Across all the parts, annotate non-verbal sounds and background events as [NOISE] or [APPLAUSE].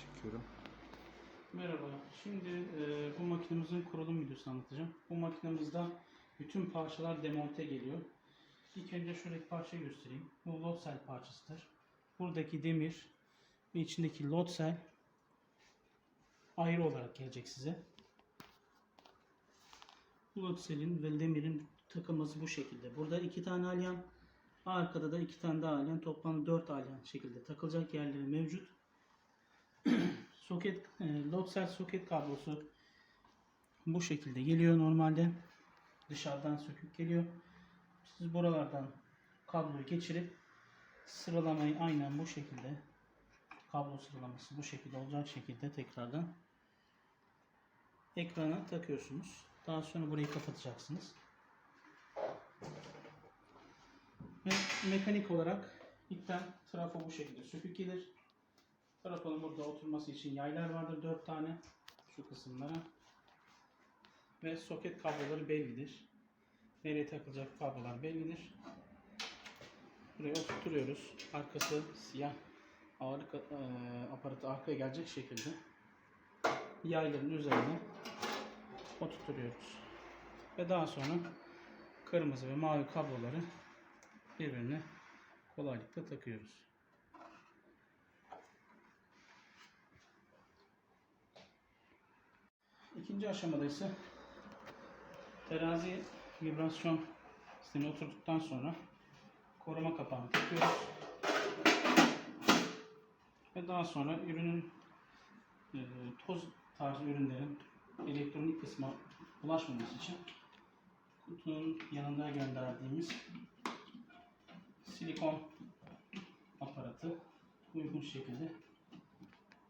Çekiyorum. Merhaba. Şimdi e, bu makinemizin kurulum videosu anlatacağım. Bu makinemizde bütün parçalar demonte geliyor. İlk önce şuradaki parçayı göstereyim. Bu load cell parçasıdır. Buradaki demir ve içindeki load cell ayrı olarak gelecek size. Bu load cell'in ve demirin takılması bu şekilde. Burada iki tane alyan, arkada da iki tane daha alyan, toplam dört alyan şekilde takılacak yerleri mevcut [CLEARS THROAT] soket e, load cell soket kablosu bu şekilde geliyor normalde. Dışarıdan sökük geliyor. Siz buralardan kabloyu geçirip sıralamayı aynen bu şekilde kablo sıralaması bu şekilde olacak şekilde tekrardan ekrana takıyorsunuz. Daha sonra burayı kapatacaksınız. Ve mekanik olarak ilkten trafo bu şekilde sökük gelir. Trafonun burada oturması için yaylar vardır. 4 tane şu kısımlara. Ve soket kabloları bellidir. Nereye takılacak kablolar bellidir. Buraya oturtuyoruz. Arkası siyah ağırlık e, aparatı arkaya gelecek şekilde yayların üzerine oturtuyoruz. Ve daha sonra kırmızı ve mavi kabloları birbirine kolaylıkla takıyoruz. İkinci aşamada ise terazi vibrasyon sistemi oturduktan sonra koruma kapağını takıyoruz. Ve daha sonra ürünün e, toz tarzı ürünlerin elektronik kısma ulaşmaması için kutunun yanında gönderdiğimiz silikon aparatı uygun şekilde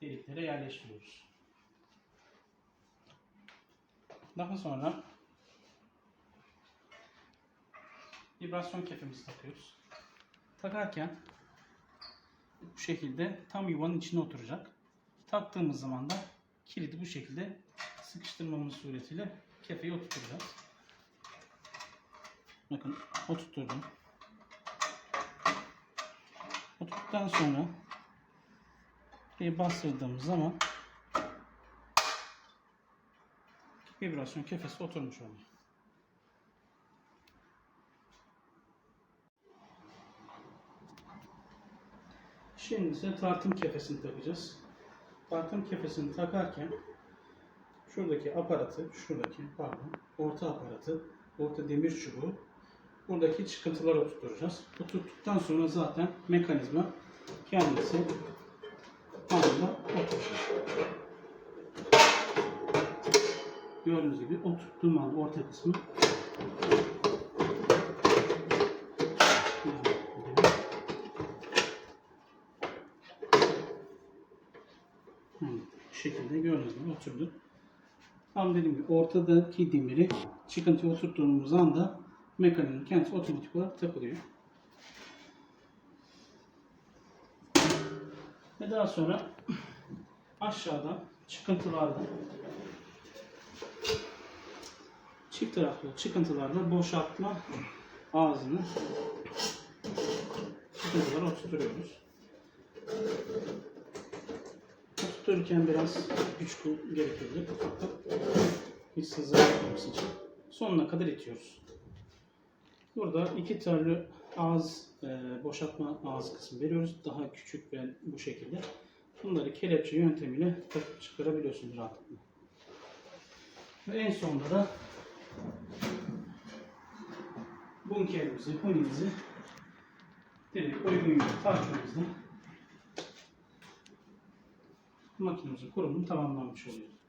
deliklere yerleştiriyoruz. Daha sonra vibrasyon kefimizi takıyoruz. Takarken bu şekilde tam yuvanın içine oturacak. Taktığımız zaman da kilidi bu şekilde sıkıştırmamız suretiyle kefeyi oturtacağız. Bakın oturtturdum. Oturttuktan sonra bir bastırdığımız zaman vibrasyon kefesi oturmuş oluyor. Şimdi ise tartım kefesini takacağız. Tartım kefesini takarken şuradaki aparatı, şuradaki pardon, orta aparatı, orta demir çubuğu buradaki çıkıntılara oturtacağız. Oturttuktan sonra zaten mekanizma kendisi anında oturacak. Gördüğünüz gibi oturttuğum an orta kısmı bu şekilde gördüğünüz gibi oturdu. Tam dediğim gibi ortadaki demiri çıkıntıya oturttuğumuz anda mekanizma kendisi otomatik olarak takılıyor. Ve daha sonra aşağıda çıkıntılarda çift taraflı çıkıntılarla boşaltma ağzını çıkıntılara oturtuyoruz. Oturturken biraz güç gerekebilir. Hiç sızı için sonuna kadar itiyoruz. Burada iki türlü ağız e, boşaltma ağız kısmı veriyoruz. Daha küçük ve bu şekilde. Bunları kelepçe yöntemiyle takıp çıkarabiliyorsunuz rahatlıkla. Ve en sonunda da bunkerimizi, hunimizi direkt uygun yere taktığımızda makinemizin kurumu tamamlanmış oluyor.